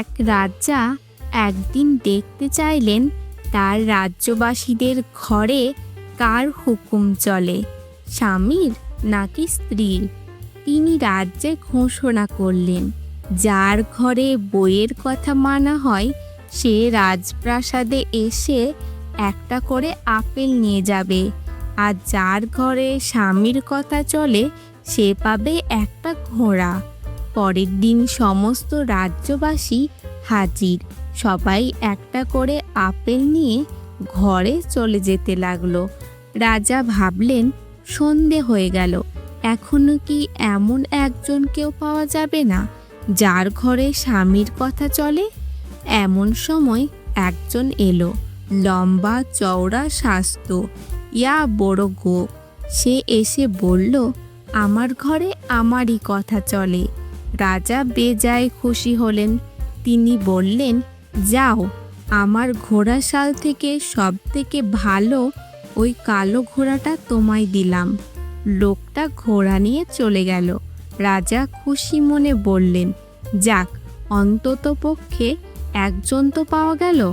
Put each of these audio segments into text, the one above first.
এক রাজা একদিন দেখতে চাইলেন তার রাজ্যবাসীদের ঘরে কার হুকুম চলে, স্বামীর নাকি স্ত্রীর? তিনি রাজ্যে ঘোষণা করলেন, যার ঘরে বইয়ের কথা মানা হয়, সে রাজপ্রাসাদে এসে একটা করে আপেল নিয়ে যাবে। আর যার ঘরে স্বামীর কথা চলে, সে পাবে একটা ঘোড়া। পরের দিন সমস্ত রাজ্যবাসী হাজির। সবাই একটা করে আপেল নিয়ে ঘরে চলে যেতে লাগল। রাজা ভাবলেন, সন্ধে হয়ে গেল। এখনও কি এমন একজন কেউ পাওয়া যাবে না, যার ঘরে স্বামীর কথা চলে? এমন সময় একজন এলো, লম্বা চওড়া স্বাস্থ্য। ইয়া বড় গো, সে এসে বলল, আমার ঘরে আমারই কথা চলে। রাজা বেজায় খুশি হলেন। তিনি বললেন, যাও, আমার ঘোড়াশাল থেকে সব থেকে ভালো ওই কালো ঘোড়াটা তোমায় দিলাম। লোকটা ঘোড়া নিয়ে চলে গেল। রাজা খুশি মনে বললেন, যাক অন্তত পক্ষে একজন তো পাওয়া গেল।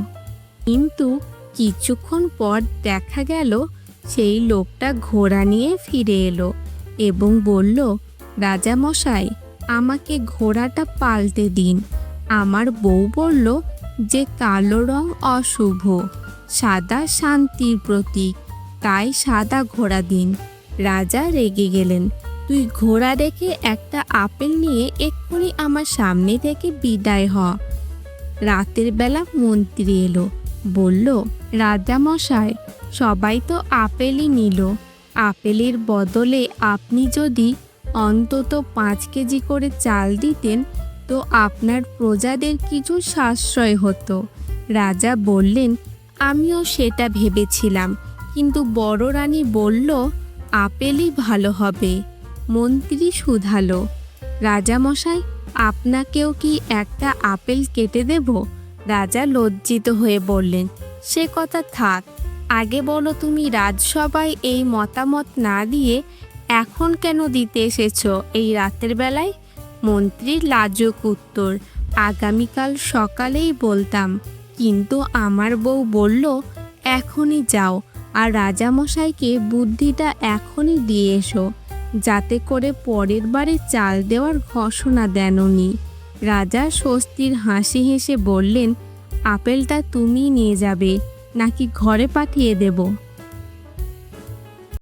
কিন্তু কিছুক্ষণ পর দেখা গেল, সেই লোকটা ঘোড়া নিয়ে ফিরে এলো এবং বলল, রাজামশাই আমাকে ঘোড়াটা পাল্টে দিন। আমার বউ বলল যে কালো রং অশুভ, সাদা শান্তির প্রতীক, তাই সাদা ঘোড়া দিন। রাজা রেগে গেলেন। তুই ঘোড়া রেখে একটা আপেল নিয়ে এক্ষুনি আমার সামনে থেকে বিদায় হ। রাতের বেলা মন্ত্রী এলো, বলল রাজামশাই সবাই তো আপেলই নিল। আপেলের বদলে আপনি যদি অন্তত পাঁচ কেজি করে চাল দিতেন তো আপনার প্রজাদের কিছু সাশ্রয় হতো। রাজা বললেন, আমিও সেটা ভেবেছিলাম, কিন্তু বড় রানী বলল, আপেলই ভালো হবে, মন্ত্রী শুধালো। রাজামশাই, আপনাকেও কি একটা আপেল কেটে দেব? রাজা লজ্জিত হয়ে বললেন, সে কথা থাক, আগে বলো তুমি রাজসভায় এই মতামত না দিয়ে এখন কেন দিতে এসেছ? এই রাতের বেলায়? মন্ত্রীর লাজুক উত্তর। আগামীকাল সকালেই বলতাম। কিন্তু আমার বউ বলল, এখনই যাও। আর রাজামশাইকে বুদ্ধিটা এখনই দিয়ে এসো। যাতে করে পরের বারে চাল দেওয়ার ঘোষণা দেননি রাজা স্বস্তির হাসি হেসে বললেন, আপেলটা তুমি নিয়ে যাবে। নাকি ঘরে পাঠিয়ে দেবো?